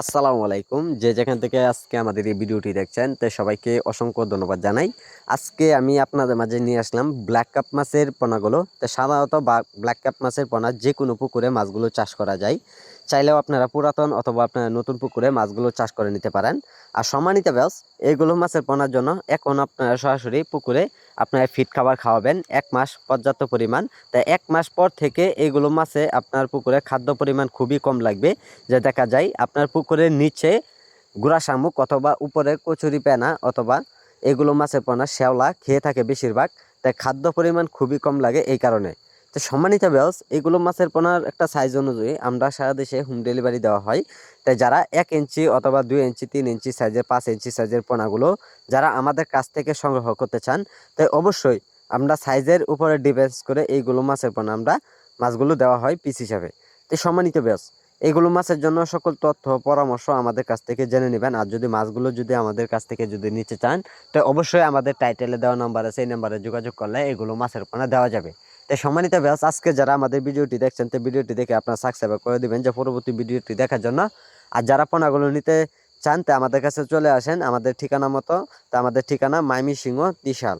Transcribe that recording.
আসসালামু আলাইকুম। যে যেখান থেকে আজকে আমাদের এই ভিডিওটি দেখছেন, তো সবাইকে অসংখ্য ধন্যবাদ জানাই। আজকে আমি আপনাদের মাঝে নিয়ে আসলাম ব্ল্যাক কাপ মাছের পোনাগুলো। তো সাধারণত ব্ল্যাক কাপ মাছের পোনা যে কোনো পুকুরে মাছগুলো চাষ করা যায়। চাইলেও আপনারা পুরাতন অথবা আপনারা নতুন পুকুরে মাছগুলো চাষ করে নিতে পারেন। আর সম্মানিত ব্যাস এইগুলো মাছের পোনার জন্য এখন আপনারা সরাসরি পুকুরে আপনারা ফিট খাবার খাওয়াবেন। এক মাস পর্যাপ্ত পরিমাণ। তাই এক মাস পর থেকে এইগুলো মাছে আপনার পুকুরে খাদ্য পরিমাণ খুবই কম লাগবে। যে দেখা যায় আপনার পুকুরের নিচে গুড়া শামুক অথবা উপরে কচুরি পেনা অথবা এগুলো মাছের পোনা শ্যাওলা খেয়ে থাকে বেশিরভাগ। তাই খাদ্য পরিমাণ খুবই কম লাগে এই কারণে। তো সম্মানিত ব্যবস এগুলো মাছের পোনার একটা সাইজ অনুযায়ী আমরা সারা দেশে হোম ডেলিভারি দেওয়া হয়। তাই যারা এক ইঞ্চি অথবা দুই ইঞ্চি, তিন ইঞ্চি সাইজের পাঁচ ইঞ্চি সাইজের পোনাগুলো যারা আমাদের কাছ থেকে সংগ্রহ করতে চান, তাই অবশ্যই আমরা সাইজের উপরে ডিপেন্স করে এইগুলো মাছের পোনা আমরা মাছগুলো দেওয়া হয় পিস হিসাবে। তো সম্মানিত ব্যাস এগুলো মাছের জন্য সকল তথ্য, পরামর্শ আমাদের কাছ থেকে জেনে নেবেন। আর যদি মাছগুলো যদি আমাদের কাছ থেকে যদি নিতে চান তো অবশ্যই আমাদের টাইটেলে দেওয়া নাম্বার আছে, এই নাম্বারে যোগাযোগ করলে এগুলো মাছের পোনা দেওয়া যাবে। তাই সম্মানিত ব্যাস আজকে যারা আমাদের ভিডিওটি দেখছেন, তো ভিডিওটি দেখে আপনার সাবস্ক্রাইব করে দেবেন যে পরবর্তী ভিডিওটি দেখার জন্য। আর যারা পোনাগুলো নিতে চান, তা আমাদের কাছে চলে আসেন। আমাদের ঠিকানা মতো, তা আমাদের ঠিকানা মাইমি সিংহ ত্রিশাল।